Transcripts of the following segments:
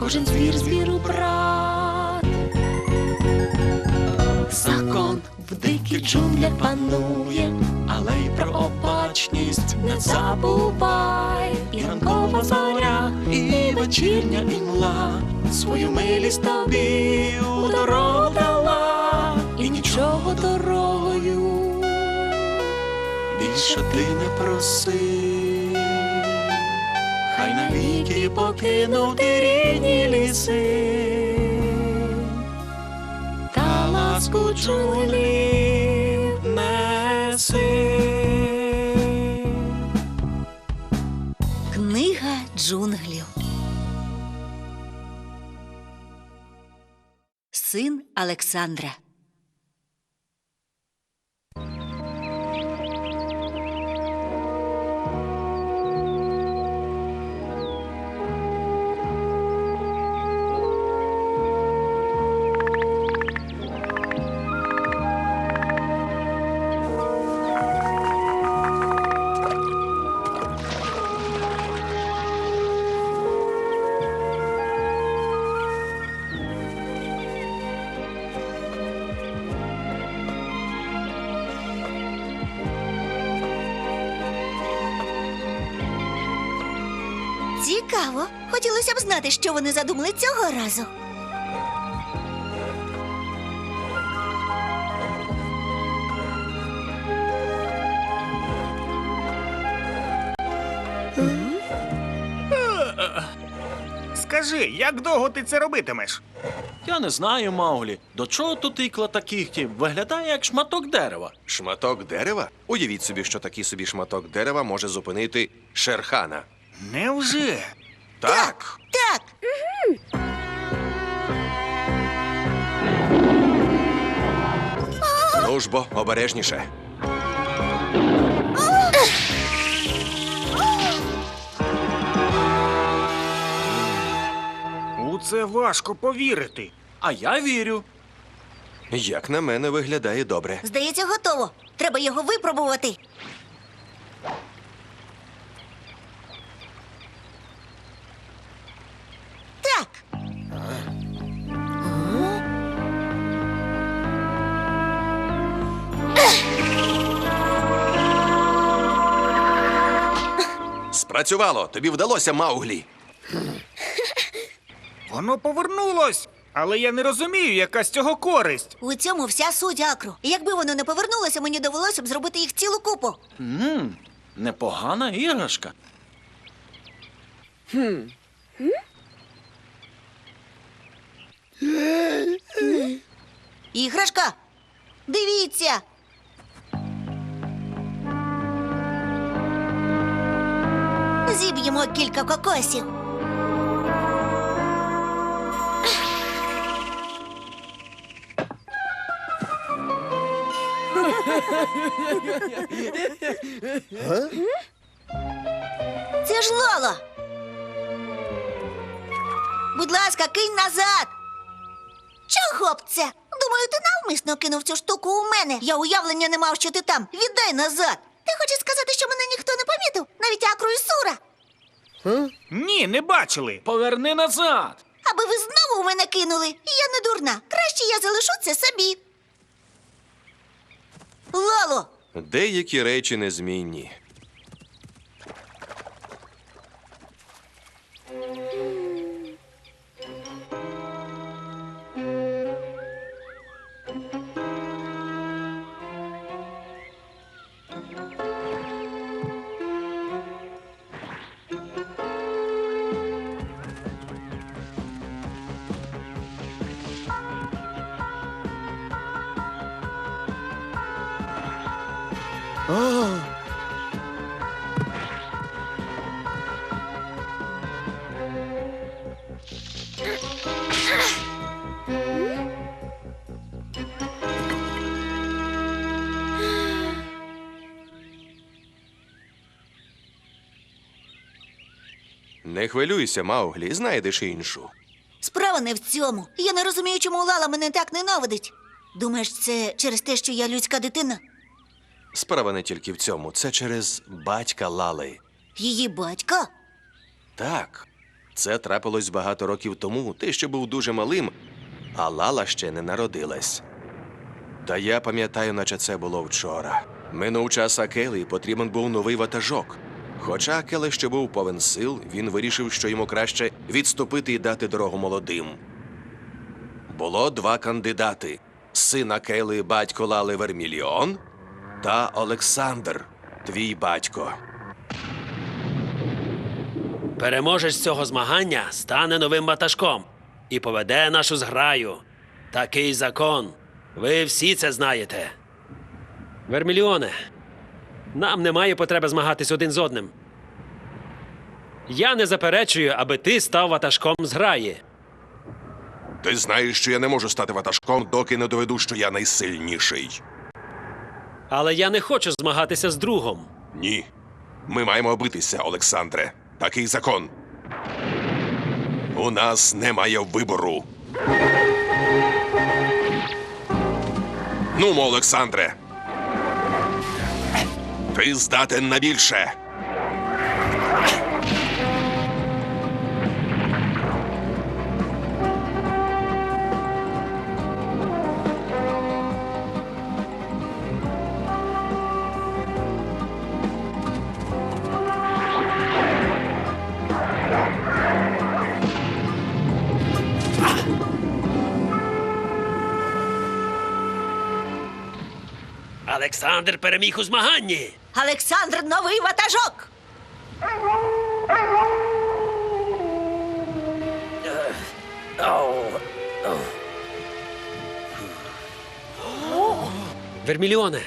кожен звір звіру брат. Закон в диких джунглях панує, але й про обачність не забувай. І ранкова зоря, і вечірня імла свою милість тобі у дорогу дала, і нічого дорогою більше ти не проси. Навіки покинув ти рідні ліси та ласку джунглів неси. Книга джунглів. Син Олександра. Знати, що вони задумали цього разу. Скажи, як довго ти це робитимеш? Я не знаю, Мауглі, до чого тут ікла та кігті виглядає як шматок дерева. Шматок дерева? Уявіть собі, що такий собі шматок дерева може зупинити Шерхана. Невже? Так. Так, Ну ж бо, обережніше. У це важко повірити. А я вірю. Як на мене виглядає добре. здається, готово. Треба його випробувати. Спрацювало! Тобі вдалося, Мауглі. Воно повернулось. Але я не розумію, яка з цього користь. У цьому вся суть акру. Якби воно не повернулося, мені довелося б зробити їх цілу купу. Мм, непогана іграшка. Іграшка. Дивіться. Зіб'ємо кілька кокосів. Це ж Лоло. Будь ласка, кинь назад. Чого б це? Думаю, ти навмисно кинув цю штуку у мене. Я уявлення не мав, що ти там. Віддай назад. Ти хочеш сказати, що мене ніхто не помітив? Навіть Акру і Сура. Ні, не бачили. Поверни назад. Аби ви знову у мене кинули. Я не дурна. Краще я залишу це собі. Лоло, Деякі речі незмінні. Не хвилюйся, Мауглі, знайдеш іншу. Справа не в цьому. Я не розумію, чому Лала мене так ненавидить. Думаєш, це через те, що я людська дитина? Справа не тільки в цьому, це через батька Лали. Її батька? Так, це трапилось багато років тому. Ти ще був дуже малим, а Лала ще не народилась. Та я пам'ятаю, наче це було вчора. Минув час Акели, і потрібен був новий ватажок. Хоча Акеле ще був повен сил, він вирішив, що йому краще відступити і дати дорогу молодим. Було два кандидати: син Акели, батько Лали Верміліон та Олександр, твій батько. Переможець цього змагання стане новим ватажком і поведе нашу зграю. Такий закон. Ви всі це знаєте. Верміліоне, нам немає потреби змагатись один з одним. Я не заперечую, аби ти став ватажком зграї. Ти знаєш, що я не можу стати ватажком, доки не доведу, що я найсильніший. Але я не хочу змагатися з другом. Ні. Ми маємо битися, Олександре. Такий закон. У нас немає вибору. Нумо, Олександре. Ти здатен на більше. Олександр переміг у змаганні. Олександр новий ватажок. Верміліоне,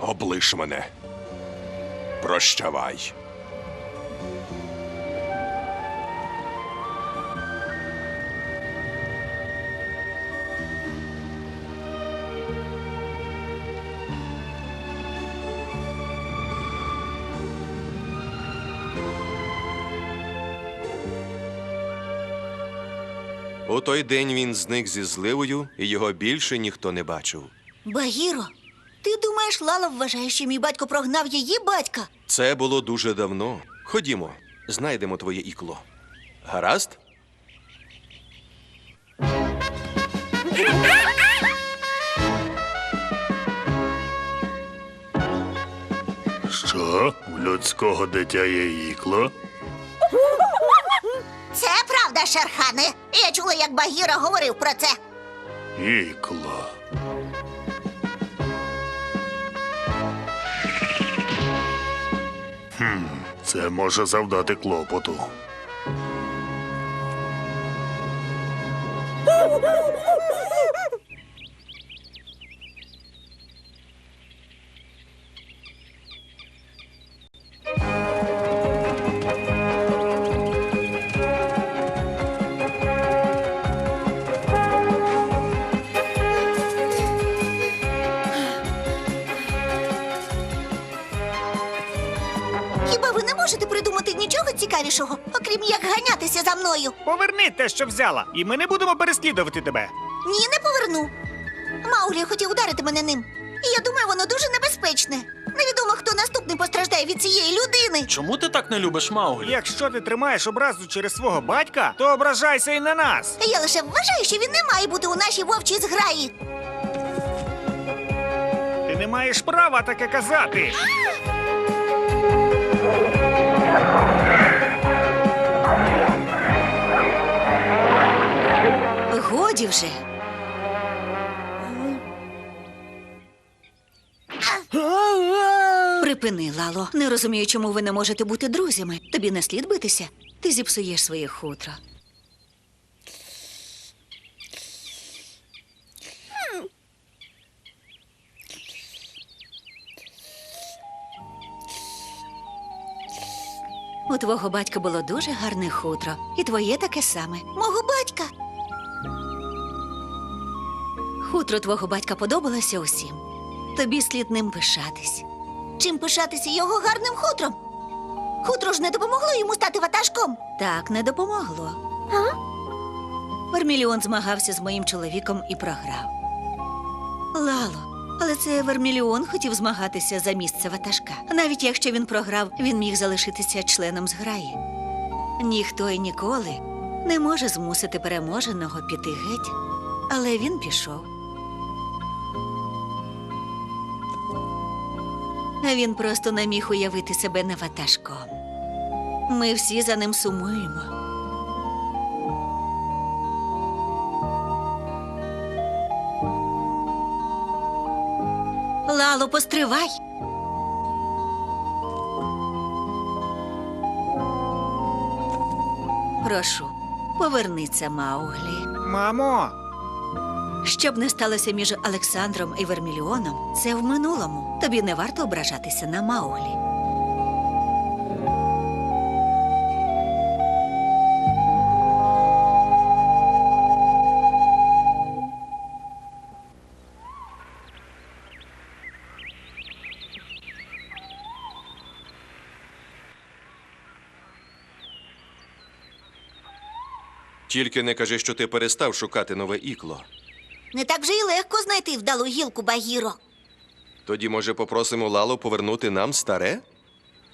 Облиш мене. Прощавай. У той день він зник зі зливою, і його більше ніхто не бачив. Багіро, ти думаєш, Лала вважає, що мій батько прогнав її батька? Це було дуже давно. Ходімо, знайдемо твоє ікло. Гаразд? Що? У людського дитя є ікло? Шерхане. Я чула, як Багіра говорив про це. Ікла. Хм, це може завдати клопоту. Ганятися за мною? Поверни те, що взяла, і ми не будемо переслідувати тебе. Ні, не поверну. Мауглі хотів ударити мене ним. І я думаю, воно дуже небезпечне. Невідомо, хто наступний постраждає від цієї людини. Чому ти так не любиш Мауглі? Якщо ти тримаєш образу через свого батька, то ображайся і на нас. Я лише вважаю, що він не має бути у нашій вовчій зграї. Ти не маєш права таке казати. Годі вже. Припини, Лало. Не розумію, чому ви не можете бути друзями. Тобі не слід битися. Ти зіпсуєш своє хутро. У твого батька було дуже гарне хутро, і твоє таке саме. Мого батька. Хутро твого батька подобалося усім. Тобі слід ним пишатись. Чим пишатися його гарним хутром? Хутро ж не допомогло йому стати ватажком. Так, не допомогло. Верміліон змагався з моїм чоловіком і програв. Лало, але це Верміліон хотів змагатися за місце ватажка. Навіть якщо він програв, він міг залишитися членом зграї. Ніхто і ніколи не може змусити переможеного піти геть, але він пішов. Він просто не міг уявити себе не ватажком. Ми всі за ним сумуємо. Лало, постривай. Прошу, повернися, Мауглі. Мамо, Щоб не сталося між Олександром і Верміліоном, це в минулому. Тобі не варто ображатися на Мауглі. Тільки не кажи, що ти перестав шукати нове ікло. Не так же й легко знайти вдалу гілку Багіро. Тоді, може, попросимо Лалу повернути нам старе?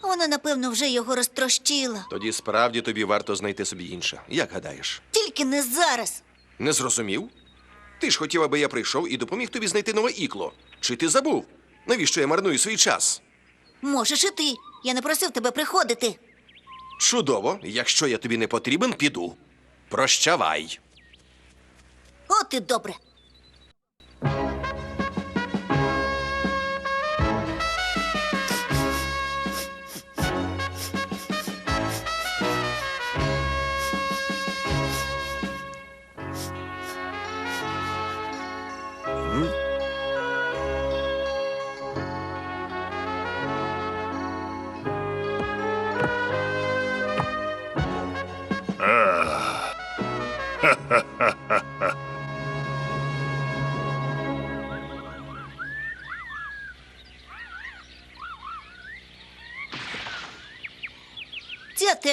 Вона, напевно, вже його розтрощила. Тоді справді тобі варто знайти собі інше. Як гадаєш? Tільки не зараз. Не зрозумів? Ти ж хотів, аби я прийшов і допоміг тобі знайти нове ікло. Чи ти забув? Навіщо я марную свій час? Можеш і ти. Я не просив тебе приходити. Чудово, якщо я тобі не потрібен, піду. Прощавай. От і добре.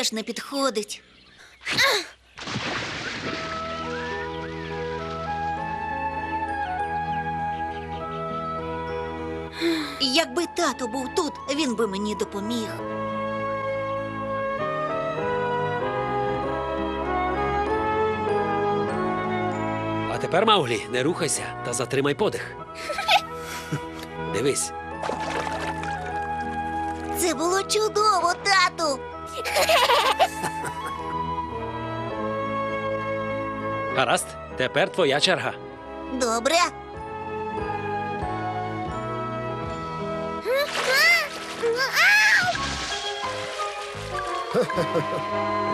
Теж не підходить. Якби тато був тут, він би мені допоміг. А тепер, Мауглі, не рухайся та затримай подих. Дивись, Це було чудово, тату. гаразд, тепер твоя черга. Добре.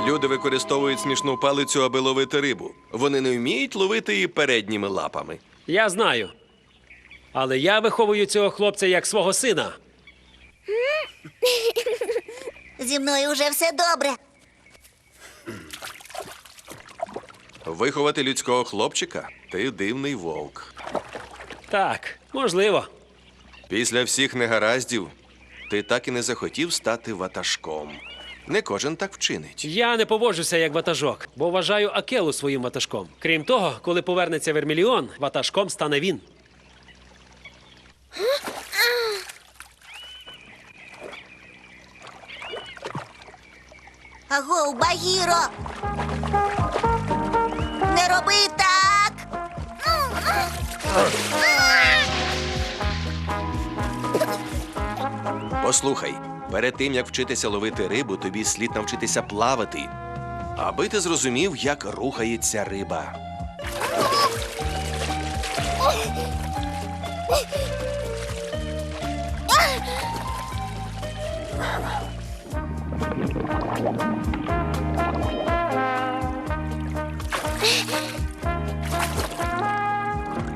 Люди використовують смішну палицю, аби ловити рибу. Вони не вміють ловити її передніми лапами. Я знаю. Але я виховую цього хлопця як свого сина. Зі мною вже все добре. Виховати людського хлопчика ти дивний вовк. Так, можливо. Після всіх негараздів ти так і не захотів стати ватажком. Не кожен так вчинить. Я не поводжуся як ватажок, бо вважаю Акелу своїм ватажком. Крім того, коли повернеться Верміліон, ватажком стане він. Агоу, Багіро! Не роби так! Послухай, перед тим як вчитися ловити рибу, тобі слід навчитися плавати, аби ти зрозумів, як рухається риба.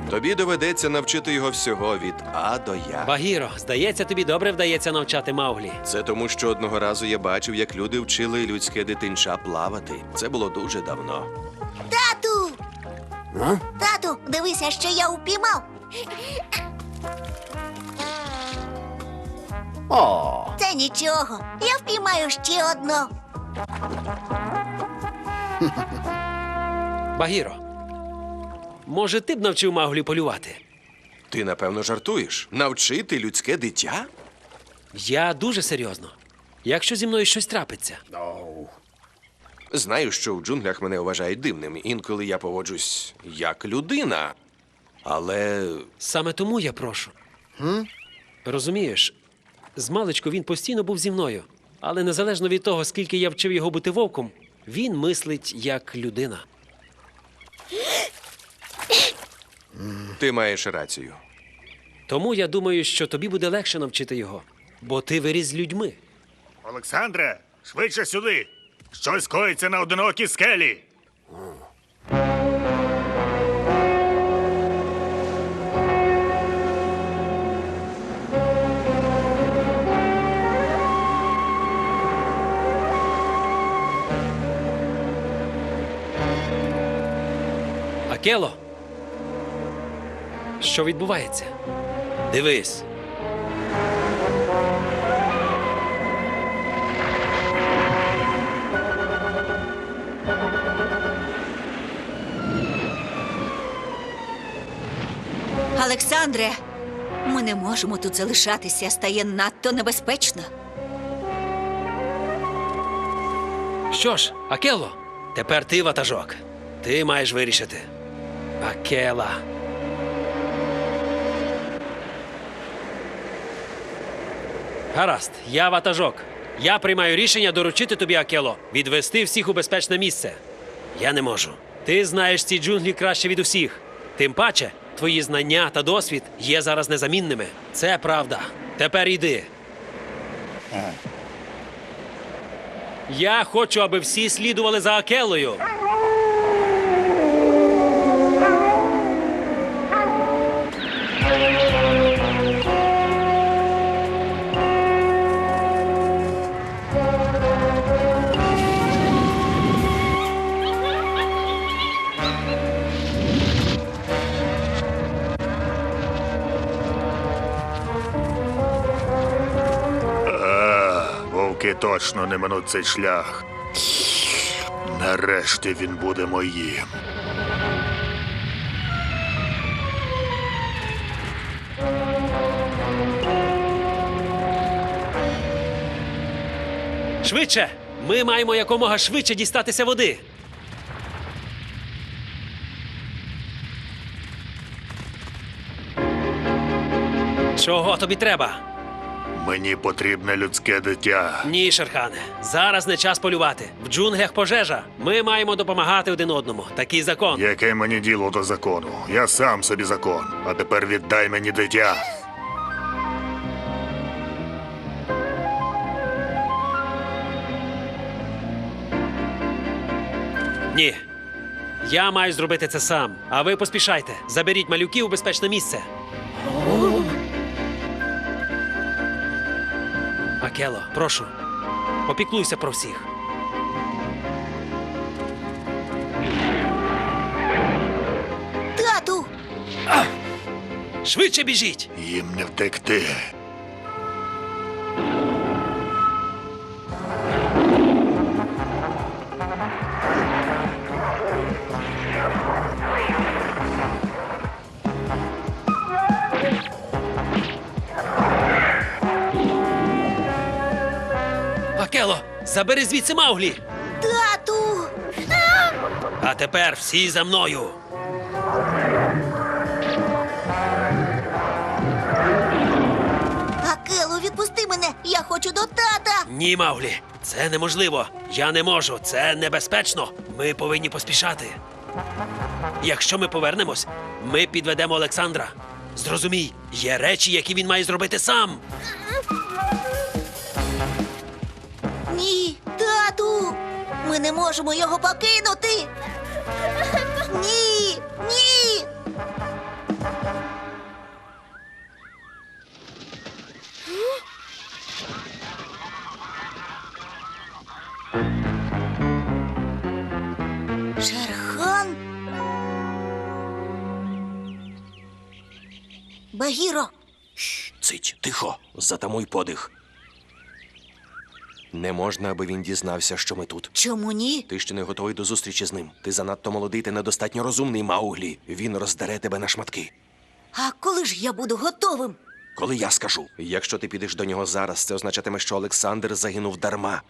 Тобі доведеться навчити його всього від А до Я. Багіро, здається, тобі добре вдається навчати Мауглі. Це тому, що одного разу я бачив, як люди вчили людське дитинча плавати. Це було дуже давно. Тату! Тату, дивися, що я упіймав. Це нічого. Я впіймаю ще одну. Багіро. Може, ти б навчив Мауглі полювати? Ти, напевно, жартуєш. Навчити людське дитя? Я дуже серйозно. Якщо зі мною щось трапиться, Знаю, що в джунглях мене вважають дивним. Інколи я поводжусь як людина. Але саме тому я прошу. Розумієш, змалечку він постійно був зі мною, але незалежно від того, скільки я вчив його бути вовком, він мислить як людина. ти маєш рацію. Тому я думаю, що тобі буде легше навчити його, бо ти виріс з людьми. Олександре, швидше сюди. Щось коїться на одинокій скелі. Акело, що відбувається? Дивись. Олександре, ми не можемо тут залишатися, стає надто небезпечно. Що ж, Акело, тепер ти ватажок. Ти маєш вирішити. Акела. Гаразд, я ватажок. Я приймаю рішення доручити тобі, Акело, відвести всіх у безпечне місце. Я не можу. Ти знаєш ці джунглі краще від усіх. Тим паче, твої знання та досвід є зараз незамінними. Це правда. Тепер йди. Я хочу, аби всі слідували за Акелою. А, вовки точно не минуть цей шлях. Нарешті він буде моїм. Швидше! Ми маємо якомога швидше дістатися води. Чого тобі треба? Мені потрібне людське дитя. Ні, Шерхане, зараз не час полювати. В джунглях пожежа. Ми маємо допомагати один одному. Такий закон. Яке мені діло до закону? Я сам собі закон. А тепер віддай мені дитя. Ні. Я маю зробити це сам. А ви поспішайте. Заберіть малюків у безпечне місце. Акело, прошу. Попіклуйся про всіх. Тату! Швидше біжіть! Їм не втекти. Акело, забери звідси Мауглі! Тату! А тепер всі за мною. Акело, відпусти мене! Я хочу до тата! Ні, Мауглі, це неможливо. Я не можу. Це небезпечно. Ми повинні поспішати. Якщо ми повернемось, ми підведемо Олександра. Зрозумій, є речі, які він має зробити сам. Ні, тату! Ми не можемо його покинути! Ні! Ні! Шерхан? Багіро! Цить, тихо, затамуй подих. Не можна, аби він дізнався, що ми тут. Чому ні? Ти ще не готовий до зустрічі з ним. Ти занадто молодий та недостатньо розумний, Мауглі. Він роздере тебе на шматки. А коли ж я буду готовим? Коли я скажу, якщо ти підеш до нього зараз, це означатиме, що Олександр загинув дарма.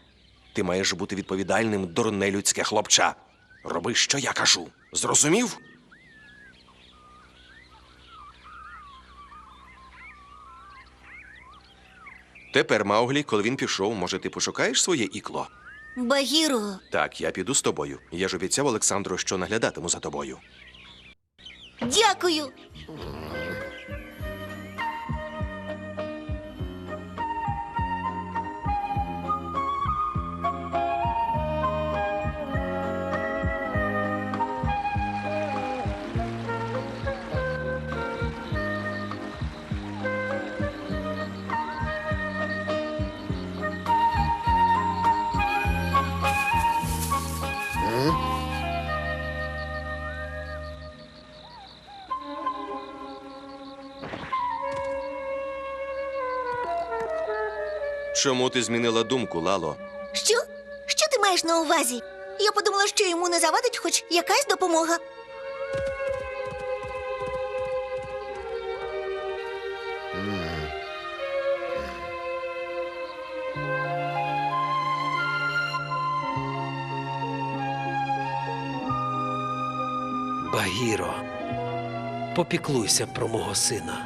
Ти маєш бути відповідальним, дурне людське хлопча. Роби, що я кажу. Зрозумів? Тепер, Мауглі, коли він пішов, може, ти пошукаєш своє ікло? Багіро, Так, я піду з тобою. Я ж обіцяв Олександру, що наглядатиму за тобою. дякую. Чому ти змінила думку, Лало? Що? Що ти маєш на увазі? Я подумала, що йому не завадить хоч якась допомога. Багіро, попіклуйся про мого сина.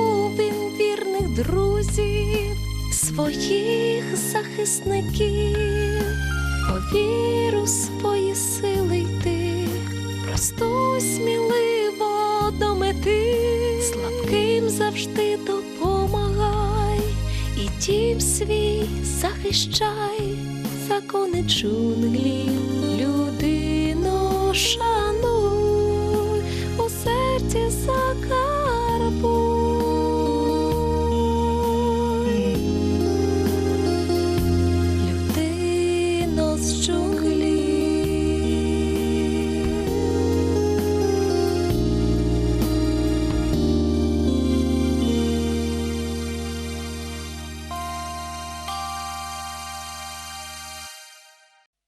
своїх захисників, по віру свої сили йти, просто сміливо до мети, слабким завжди допомагай, і дім свій захищай, закони джунглі, людино шай.